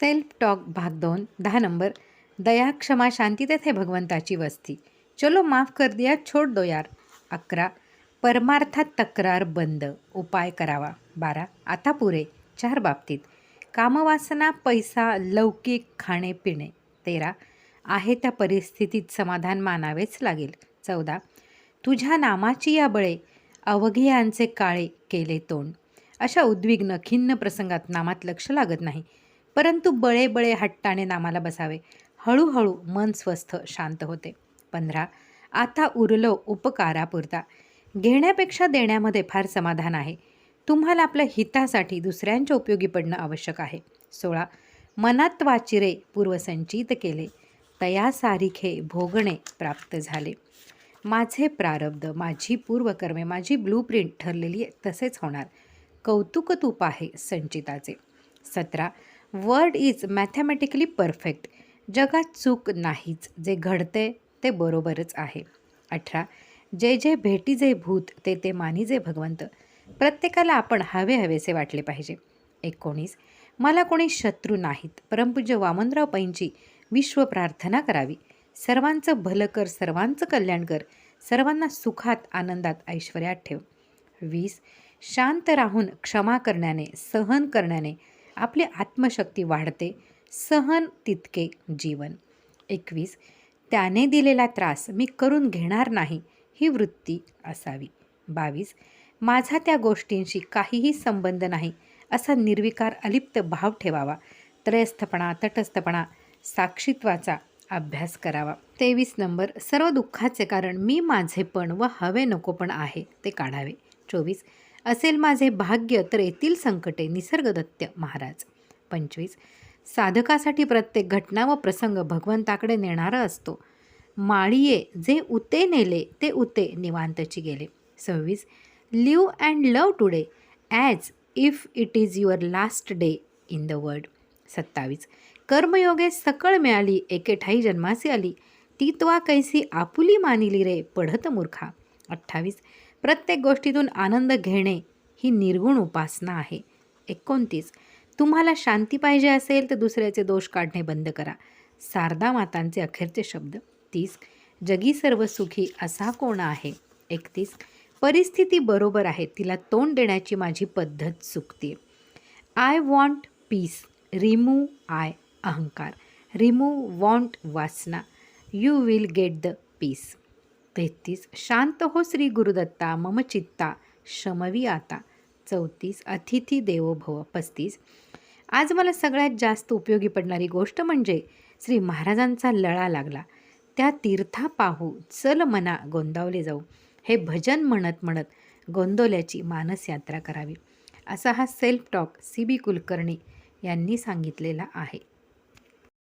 Self talk भाग दोन दहा नंबर. दया क्षमा शांती तेथे भगवंताची वस्ती. चलो माफ कर दिया छोड दो यार. अकरा. परमार्थात तक्रार बंद. उपाय करावा. बारा. आता पुरे. चार बाबतीत. कामवासना पैसा लौकिक खाणे पिणे. तेरा. आहे त्या परिस्थितीत समाधान मानावेच लागेल. चौदा. तुझ्या नामाची या बळे अवघियांचे काळे केले तोंड. अशा उद्विग्न खिन्न प्रसंगात नामात लक्ष लागत नाही. परंतु बळे बळे हट्टाने नामाला बसावे. हळूहळू मन स्वस्थ शांत होते. पंधरा आता उरलो उपकारापुरता. घेण्यापेक्षा देण्यामध्ये फार समाधान आहे. तुम्हाला आपल्या हितासाठी दुसऱ्यांच्या उपयोगी पडणं आवश्यक आहे. सोळा मनात वाचिरे पूर्वसंचित केले. तयासारिखे भोगणे प्राप्त झाले. माझे प्रारब्ध माझी पूर्वकर्मे माझी ब्लू प्रिंट ठरलेली तसेच होणार. कौतुकतूप आहे संचिताचे. सतरा वर्ड इज मॅथमॅटिकली परफेक्ट. जगात चूक नाहीच. जे घडते ते बरोबरच आहे. अठरा. जे जे भेटी जे भूत ते ते मानी जे भगवंत. प्रत्येकाला आपण हवे हवेसे वाटले पाहिजे. एकोणीस. मला कोणी शत्रू नाहीत. परमपूज्य वामनराव पैंची विश्व प्रार्थना करावी. सर्वांचं भलं कर सर्वांचं कल्याण कर. सर्वांना सुखात आनंदात ऐश्वर्यात ठेव. वीस. शांत राहून क्षमा करण्याने सहन करण्याने आपली आत्मशक्ती वाढते सहन तितके जीवन. एकवीस त्याने दिलेला त्रास मी करून घेणार नाही ही वृत्ती असावी. बावीस माझा त्या गोष्टींशी काहीही संबंध नाही असा निर्विकार अलिप्त भाव ठेवावा त्रयस्थपणा तटस्थपणा साक्षित्वाचा अभ्यास करावा. तेवीस नंबर सर्व दुःखाचे कारण मी माझेपण व हवे नकोपण आहे ते काढावे. चोवीस असेल माझे भाग्य तर येतील संकटे. निसर्गदत्त महाराज. पंचवीस. साधकासाठी प्रत्येक घटना व प्रसंग भगवंताकडे नेणारा असतो. माळीये जे उते नेले ते उते निवांतची गेले. सव्वीस. Live and love today as if it is your last day in the world. सत्तावीस. कर्मयोगे सकळ मिळाली एकेठाई जन्मासी आली. ती त्वा कैसी आपुली मानिली रे पढत मूर्खा. अठ्ठावीस. प्रत्येक गोष्टीतून आनंद घेणे ही निर्गुण उपासना आहे. एकोणतीस. तुम्हाला शांती पाहिजे असेल तर दुसऱ्याचे दोष काढणे बंद करा. शारदा मातांचे अखेरचे शब्द. तीस. जगी सर्व सुखी असा कोण आहे? एकतीस. परिस्थिती बरोबर आहे. तिला तोंड देण्याची माझी पद्धत चुकते I want peace remove I अहंकार. रिमूव वॉन्ट वासना. You will get the peace तेहतीस. शांत हो श्री गुरुदत्ता मम चित्ता शमवी आता. चौतीस. अतिथी देवो भव पस्तीस. आज मला सगळ्यात जास्त उपयोगी पडणारी गोष्ट म्हणजे श्री महाराजांचा लळा लागला. त्या तीर्था पाहू चल मना गोंदावले जाऊ. हे भजन म्हणत म्हणत गोंदवल्याची मानस यात्रा करावी. असा हा self talk C B Kulkarni यांनी सांगितलेला आहे.